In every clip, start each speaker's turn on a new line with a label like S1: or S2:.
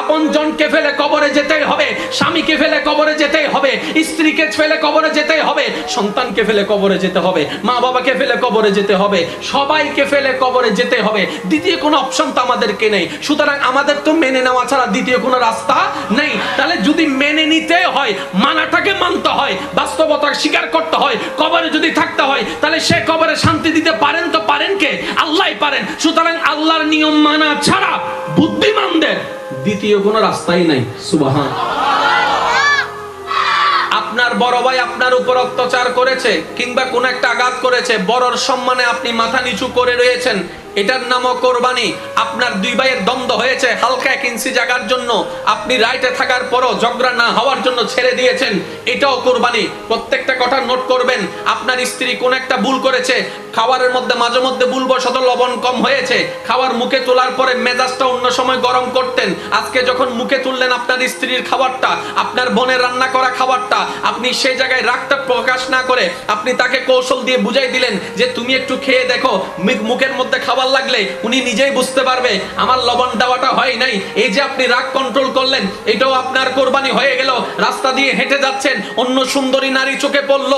S1: আপন জনকে ফেলে কবরে যেতেই হবে, স্বামীকে ফেলে কবরে যেতেই হবে, স্ত্রীকে ফেলে কবরে যেতেই হবে, সন্তানকে ফেলে কবরে যেতে হবে মা বাবাকে ফেলে কবরে যেতে হবে, সবাইকে ফেলে কবরে যেতে হবে। দ্বিতীয় কোনো অপশন তো আমাদেরকে নেই। সুতরাং আমাদের তো মেনে নেওয়া ছাড়া দ্বিতীয় কোনো রাস্তা নেই। তাহলে যদি মেনে নিতে হয়, মানাটাকে মানতে হয়, বাস্তবতা স্বীকার করতে হয়, কবরে যদি থাকতে হয়, তাহলে সে কবরে শান্তি দিতে পারেন তো পারেন কে? আল্লাহই পারেন। সুতরাং আল্লাহর নিয়ম মানা ছাড়া বুদ্ধিমানদের দ্বিতীয় কোনো রাস্তাই নাই, সুবাহান। আপনার বড় ভাই আপনার উপর অত্যাচার করেছে কিংবা কোন একটা আঘাত করেছে, বড়র সম্মানে আপনি মাথা নিচু করে রয়েছেন এটার নামও কোরবানি। আপনার দুই ভাইয়ের দ্বন্দ্ব হয়েছে, হালকা এক ইঞ্চি জায়গার জন্য। আপনি রাইটে থাকার পরও ঝগড়া না হওয়ার জন্য ছেড়ে দিয়েছেন, এটাও কোরবানি। প্রত্যেকটা কথা নোট করবেন, আপনার স্ত্রী কোন একটা ভুল করেছে, খাবারের মধ্যে মাঝে মধ্যে ভুলবশত লবণ কম হয়েছে, খাবার মুখে তোলার পরে মেজাজটা অন্য সময় গরম করতেন। আজকে যখন মুখে তুললেন আপনার স্ত্রীর খাবারটা, আপনার বোনের রান্না করা খাবারটা, আপনি সেই জায়গায় রাগটা প্রকাশ না করে আপনি তাকে কৌশল দিয়ে বুঝাই দিলেন যে, তুমি একটু খেয়ে দেখো মুখের মধ্যে খাবার লাগলে উনি নিজেই বুঝতে পারবে, আমার লবণ দেওয়াটা হয় নাই। এই যে আপনি রাগ কন্ট্রোল করলেন, এটাও আপনার কোরবানি হয়ে গেল। রাস্তা দিয়ে হেঁটে যাচ্ছেন, অন্য সুন্দরী নারী চোখে পড়ল,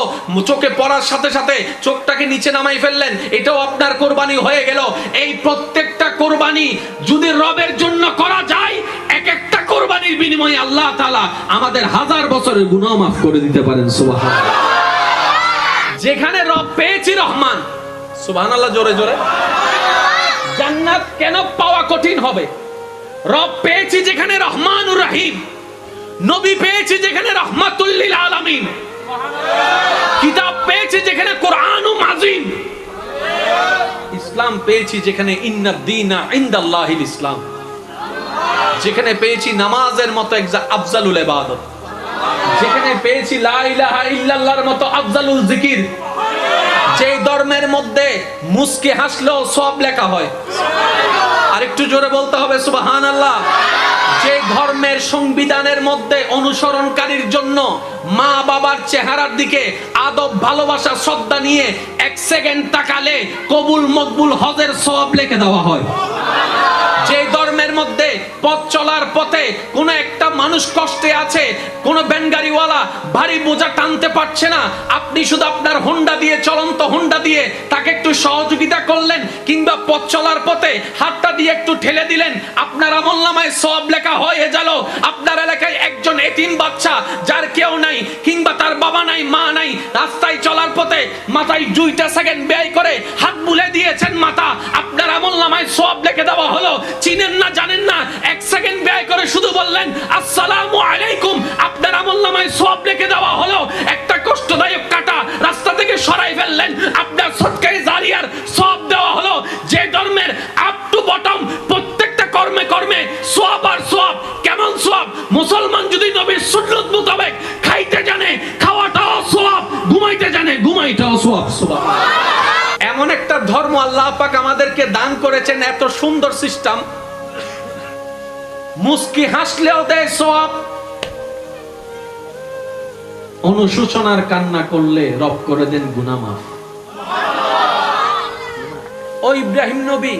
S1: চোখে পড়ার সাথে সাথে চোখটাকে নিচে নামাই ফেললেন, এটাও আপনার কোরবানি হয়ে গেল। এই প্রত্যেকটা কোরবানি যদি রবের জন্য করা যায়, এক একটা কোরবানির বিনিময়ে আল্লাহ তালা আমাদের হাজার বছরের গুনাহ মাফ করে দিতে পারেন, সুবহানাল্লাহ। যেখানে রব পেয়েছি রহমান, সুবহানাল্লাহ, জোরে জোরে। জান্নাত কেন পাওয়া কঠিন হবে? রব পেয়েছি যেখানে রহমানুর রহিম। নবী পেয়েছি যেখানে রহমাতুল্লিল আলামিন। কিতাব পেয়েছি যেখানে কোরআন ও মাজিম ইসলাম পেয়েছি যেখানে ইন্না দিনা ইন্দাল্লাহিল ইসলাম। যেখানে পেয়েছি নামাজের মতো একজা আফজালুল ইবাদত। যেখানে পেয়েছি লা ইলাহা ইল্লাল্লাহর মতো আফজালুল জিকির। যে ধর্মের মধ্যে মুসকে হাসলেও সব লেখা হয়। আরেকটু জোরে বলতে হবে সুবাহান আল্লাহ যে ধর্মের সংবিধানের মধ্যে অনুসরণকারীর জন্য মা বাবার চেহারার দিকে আদব, ভালোবাসা, শ্রদ্ধা নিয়ে এক সেকেন্ড তাকালে কবুল মকবুল হজের সব লেখে দেওয়া হয়। পথ চলার পথে কোন একটা মানুষ কষ্টে আছে, কোন ব্যানগাড়িওয়ালা ভারী বোঝা টানতে পারছে না। আপনি শুধু আপনার হোন্ডা দিয়ে, চলন্ত হোন্ডা দিয়ে তাকে একটু সহযোগিতা করলেন কিংবা পথ চলার পথে হাতটা দিয়ে একটু ঠেলে দিলেন। আপনার আমল নামায় সব লেখা হয়ে গেল আপনার এলাকায় একজন এতিম বাচ্চা যার কেউ নাই কিংবা তার বাবা নাই, মা নাই, রাস্তায় চলার পথে মাথায় দুইটা সেকেন্ড ব্যয় করে হাত বুলে দিয়েছেন মাথা। আপনার আমল নামায় সব লেখে দেওয়া হলো। চিনেন বললেন, আসসালামু আলাইকুম। আপনার আমল নামায় সব লিখে দেওয়া হলো। একটা কষ্টদায়ক কাটা রাস্তা থেকে সরাই ফেললেন। আপনার সৎকাই জারিয়ার সব দেওয়া হলো। যে ধর্মের আপ টু বটম প্রত্যেকটা কর্মে কর্মে সব আর সব কেমন সব মুসলমান যদি নবীর সুন্নত মোতাবেক খাইতে জানে, খাওয়াটাও সব ঘুমাইতে জানে, ঘুমাইটাও সব এমন একটা ধর্ম আল্লাহ পাক আমাদেরকে দান করেছেন, এত সুন্দর সিস্টেম মুস্কি হাসলেও দেয় সব অনুশোচনার কান্না করলে রব করে দেন গুনামাফ ও ইব্রাহিম নবী